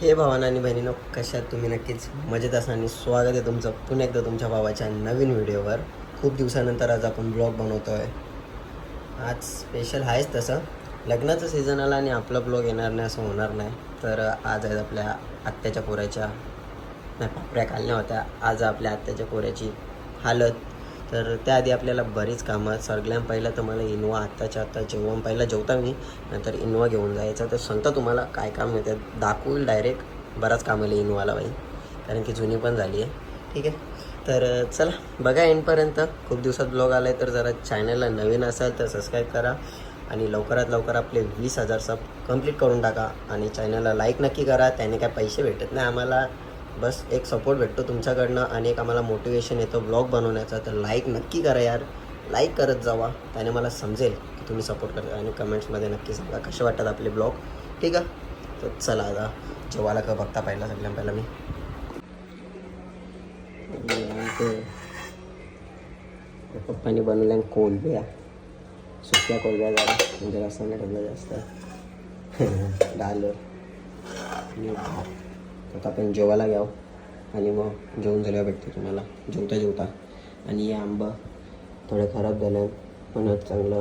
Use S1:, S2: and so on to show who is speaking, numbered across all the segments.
S1: हे भावानं आणि बहिणीनं कशात तुम्ही नक्कीच मजेत असा आणि स्वागत आहे तुमचं पुन्हा एकदा तुमच्या भावाच्या नवीन व्हिडिओवर. खूप दिवसानंतर आज आपण ब्लॉग बनवतो आहे आज स्पेशल आहेच तसं. लग्नाचं सीझन आला आणि आपला ब्लॉग येणार नाही असं होणार नाही. तर आज आहेत आपल्या आत्याच्या पोऱ्याच्या नाही पापड्या खाल्ल्या होत्या. आज आपल्या आत्याच्या पोऱ्याची हालत तर त्याआधी आपल्याला बरीच कामं आहेत. सगळ्यां पहिलं तर मला इनोवा आत्ताच्या आत्ता जेवण पहिला जेवता मी नंतर इनोवा घेऊन जायचं. तर सांगता तुम्हाला काय काम आहे दाखवूल डायरेक्ट बराच काम आले इनोवाला बाई. कारण की जुनी पण झाली आहे. ठीक आहे? तर चला बघा एंडपर्यंत. खूप दिवसात ब्लॉग आला आहे तर जरा चॅनलला नवीन असाल तर सबस्क्राईब करा. आणि लवकरात लवकर आपले वीस हजार सब कंप्लीट करून टाका. आणि चॅनलला लाईक नक्की करा. त्याने काय पैसे भेटत नाही आम्हाला. बस एक सपोर्ट भेटतो तुमच्याकडनं आणि एक आम्हाला मोटिवेशन येतं ब्लॉग बनवण्याचा. तर लाईक नक्की करा यार. लाईक करत जावा. त्याने मला समजेल की तुम्ही सपोर्ट करता आणि कमेंट्समध्ये नक्की सांगा कसे वाटतात आपले ब्लॉग ठीक आहे? तर चला आता जेवायला का बघता पाहिला सगळ्या पहिला मी. ते बनवल्या कोलब्या. सुक्या कोलब्या जरा. म्हणजे रस्ता नाही ठेवलं जास्त. डाल आणि भात आता आपण जेवायला घ्याव आणि मग जेवण झाल्यावर भेटते तुम्हाला. जेवता जेवता. आणि हे आंबा थोडे खराब झाले पण चांगलं.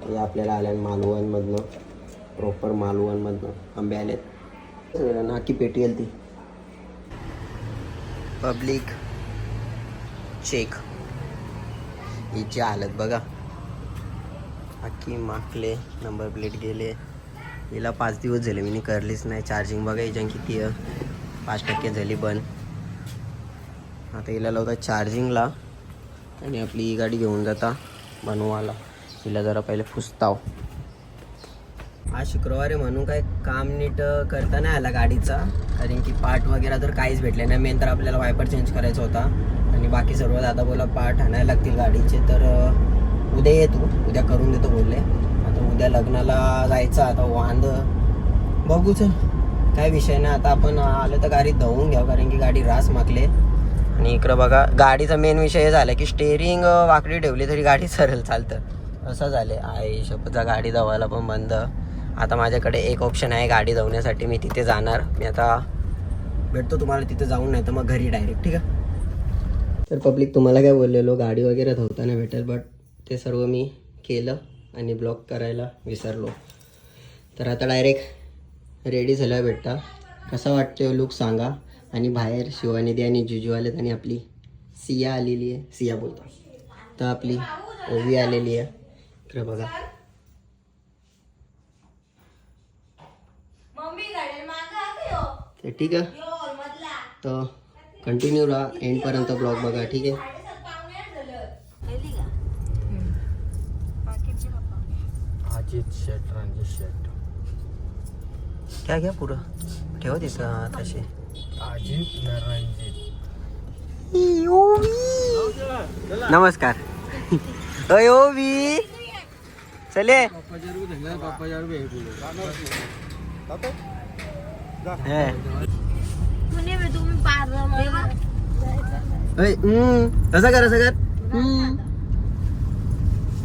S1: हे आपल्याला आल्यान मालवणमधनं. प्रॉपर मालवणमधनं. आंबे आलेत. नाकी पेटी आली ती पब्लिक चेक हिची हालत बघा. अख्खी माकले नंबर प्लेट गेले. हिला पाच दिवस झाले मी करलीच नाही. चार्जिंग बघा याच्या किती पाच टक्के झाली बंद आता हिला लावता चार्जिंगला आणि आपली ही गाडी घेऊन जाता बनवाला हिला जरा पहिले फुसताव. आज शुक्रवार आहे म्हणून काय काम नीट करता नाही आला गाडीचा. कारण की पार्ट वगैरे तर काहीच भेटले नाही. मेन तर आपल्याला वायपर चेंज करायचा होता. आणि बाकी सर्व दादा बोला पार्ट आणायला लागतील गाडीचे. तर उद्या ये तू. उद्या करून देतो बोलले. आता उद्या लग्नाला जायचं आता वांद. बघूच काय विषय नाही आता आपण आलं तर गाडी धवून घ्यावं कारण की गाडी रास मागले आणि इकडं बघा गाडीचा मेन विषय हे झाला की स्टेअरिंग वाकडी ठेवली तरी गाडी सरळ चालतं. असं झाले आहे शपथचा गाडी धावायला पण बंद. आता माझ्याकडे एक ऑप्शन आहे गाडी धावण्यासाठी मी तिथे जाणार. मी आता भेटतो तुम्हाला तिथे जाऊन नाही तर मग घरी डायरेक्ट ठीक आहे? तर पब्लिक तुम्हाला काय बोललेलो गाडी वगैरे धवताना भेटेल बट ते सर्व मी केलं. आणि ब्लॉक करायला विसरलो. तर आता डायरेक्ट रेडी झाल्यावर भेटता कसा वाटतो लुक सांगा. आणि बाहेर शिवानिधी आणि जुजू आलेत आणि आपली सिया आलेली आहे. सिया बोलता. तर आपली ओवी आलेली आहे. इकडे बघा. ते ठीक आहे. तर कंटिन्यू राहा एंडपर्यंत ब्लॉग बघा ठीक आहे?
S2: अजित शेट रणजित शेट.
S1: घ्या घ्या पुढं. ठेवा तिथं तसे
S2: अजित रणजित.
S1: नमस्कार. अय ओवी चले. हे. अय, हम्म. तसं कर असं कर हम्म.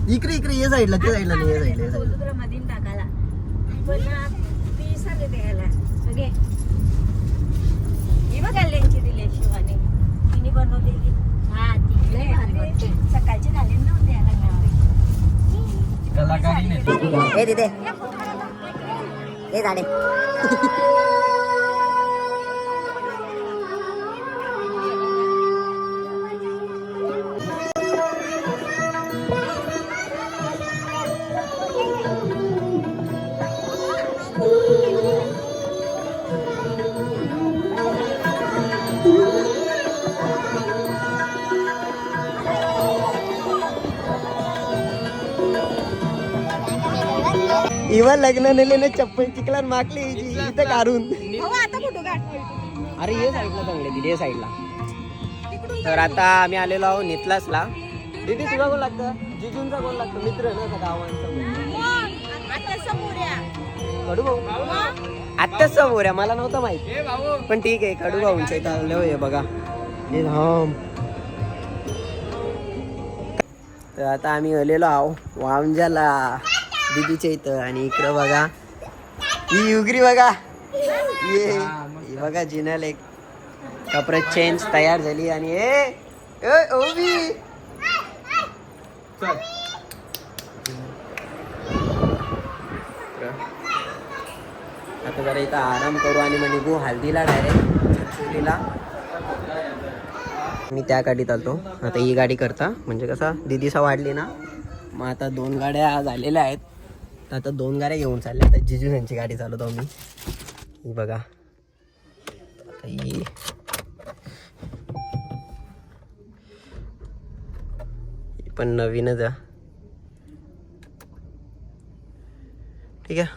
S1: इकडे इकडे ये साईडला ते साईडला नाही ये साईडला ये साईडला.
S3: सकाळचे झाले नव्हते
S2: कलाकारी नाही
S1: हे तिथे हे झाडे. इवन लग्न नेले चप्पल चिकलान मागली इथं काढून. अरे ये साईडला चांगले दिली साईडला. तर आता आम्ही आलेलो आहोत नितलासला. दीदी तुला कोण लागतं? जिजूंचा कोण लागतं? मित्र ना का गावांचा. कडू भाऊ. आत्ताच समोर आहे मला नव्हतं माहिती. पण ठीक आहे कडू भाऊंच्या इथं आलो आहे बघा. हे धाम तर आता आम्ही आलेलो आहो वामजाला. दीदीच्या इथं आणि इकडं बघा. ही युगरी बघा. ये.
S2: हा,
S1: बघा जिनल एक. कपडे चेंज तयार झाली आणि ए ओबी आता जरा इथं आराम करू आणि मग निघू हल्दीला डायरेक्ट चिंचोलीला मी त्या गाडीत आलतो. आता ही गाडी करता. म्हणजे कसा दिदीसा वाढली ना. मग आता दोन गाड्या झालेल्या आहेत. आता दोन गाड्या घेऊन चालल्या आता जिजू यांची गाडी चालवतो मी ही बघा. आता ही. पण नवीनच ठीक आहे.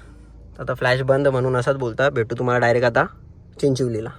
S1: आता फ्लॅश बंद म्हणून असंच बोलता भेटू तुम्हाला डायरेक्ट आता. चिंचिवलीला.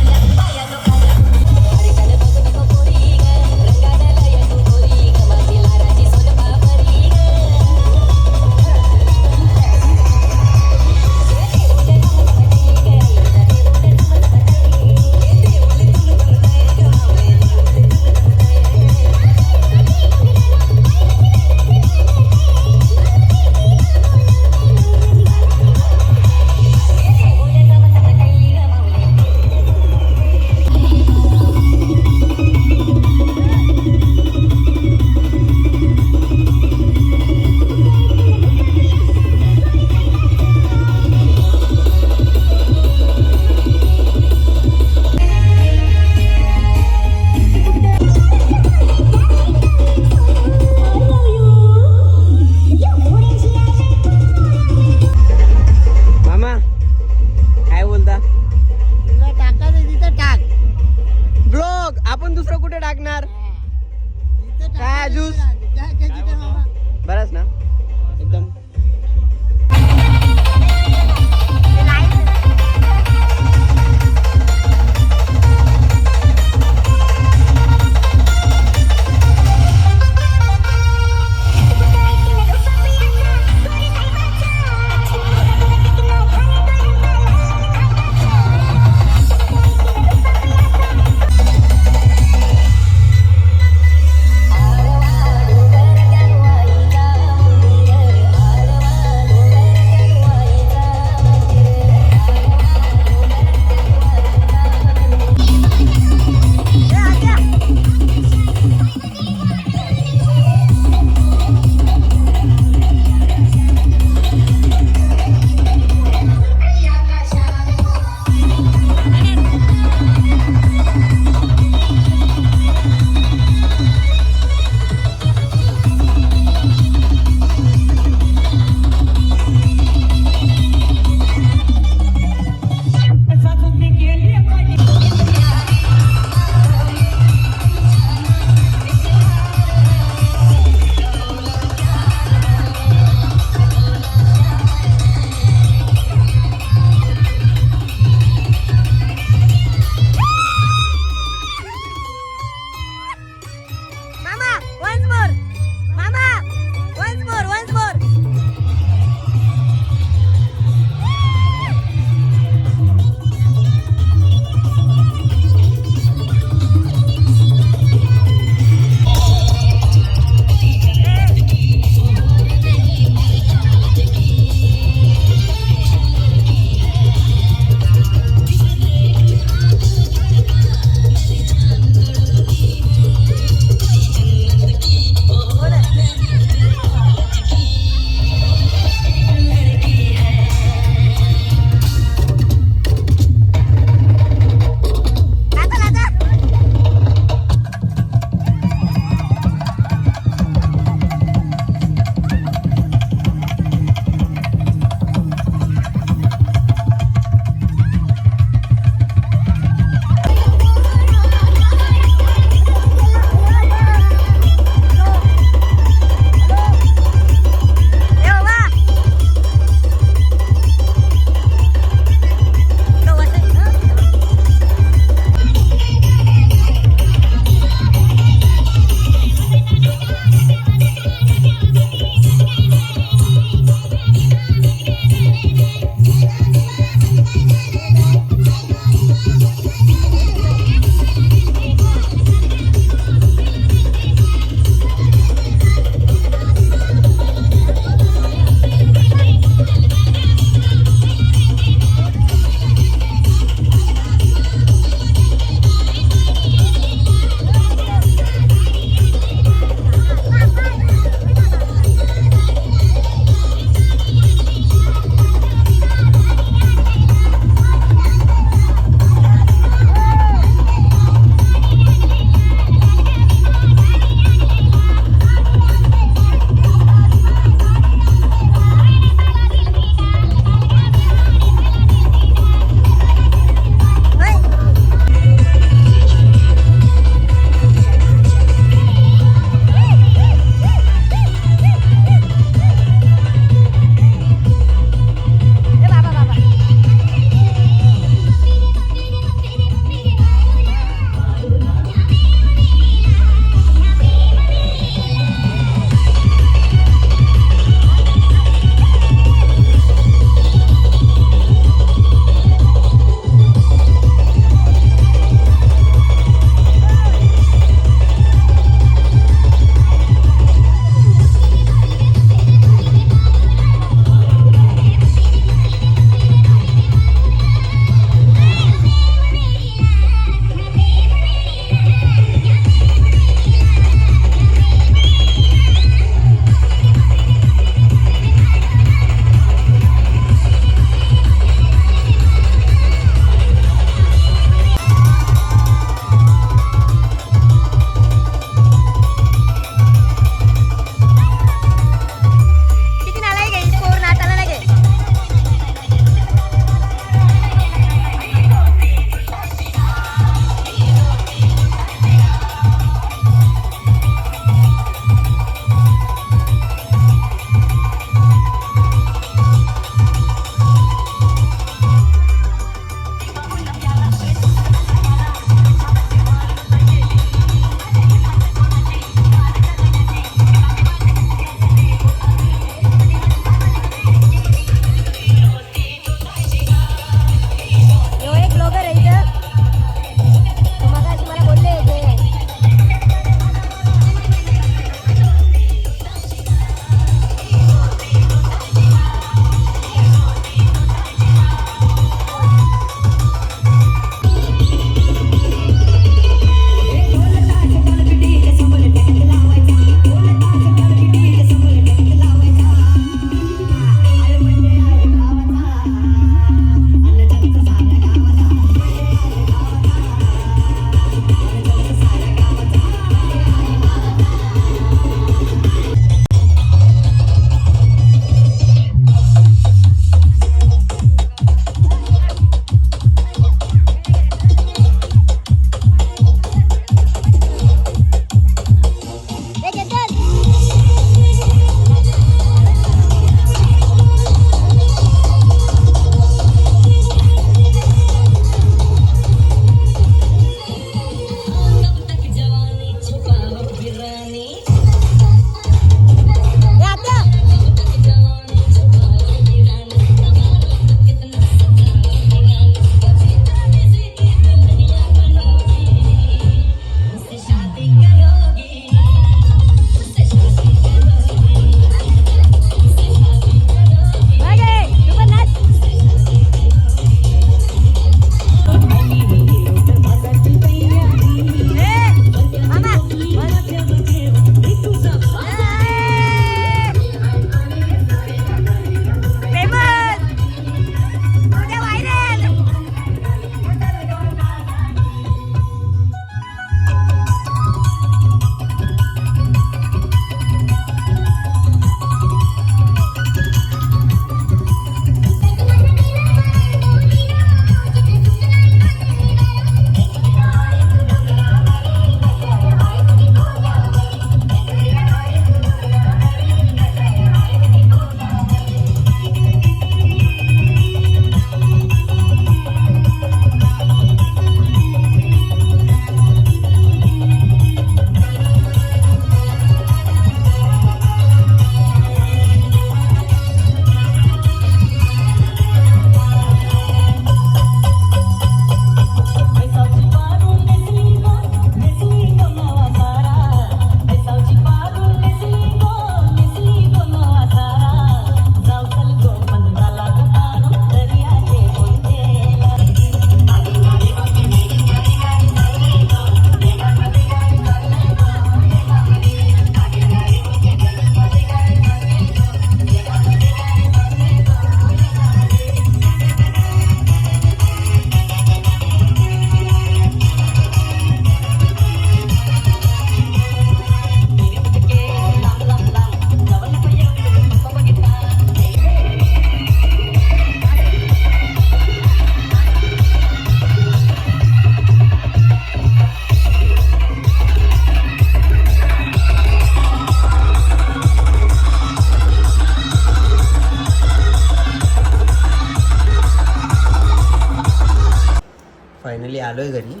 S1: फायनली आलो आहे घरी.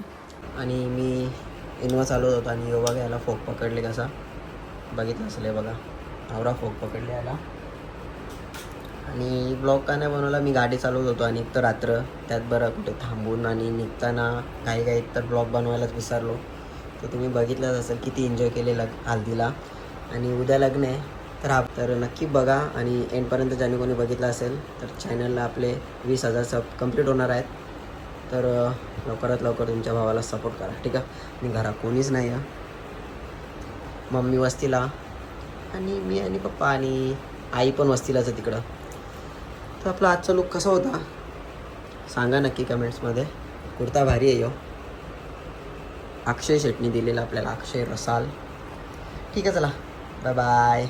S1: आणि मी इनवा चालवत होतो आणि योगा घ्यायला फोक पकडले कसा. बघितलं असेल हे बघा. आवरा फोक पकडले याला. आणि ब्लॉग का नाही बनवला मी गाडी चालवत होतो आणि तर रात्र. त्यात बरं कुठे थांबून आणि निघताना काही काही तर ब्लॉग बनवायलाच विसरलो. तर तुम्ही बघितलंच असेल किती एन्जॉय केले लग हल्दीला. आणि उद्या लग्न आहे. तर हा तर नक्की बघा आणि एंडपर्यंत ज्याने कोणी बघितलं असेल तर चॅनलला आपले वीस हजार सब कंप्लीट होणार आहेत. तर लवकरात लवकर तुमच्या भावाला सपोर्ट करा ठीक आहे? मी घरात कोणीच नाही आहे. मम्मी वस्तीला आणि मी आणि पप्पा आणि आई पण वस्तीलाच आहे तिकडं. तर आपला आजचा लुक कसा होता? सांगा नक्की कमेंट्समध्ये कुर्ता भारी आहे यो. अक्षय शेटनी दिलेला आपल्याला अक्षय रसाल. ठीक आहे चला. Bye bye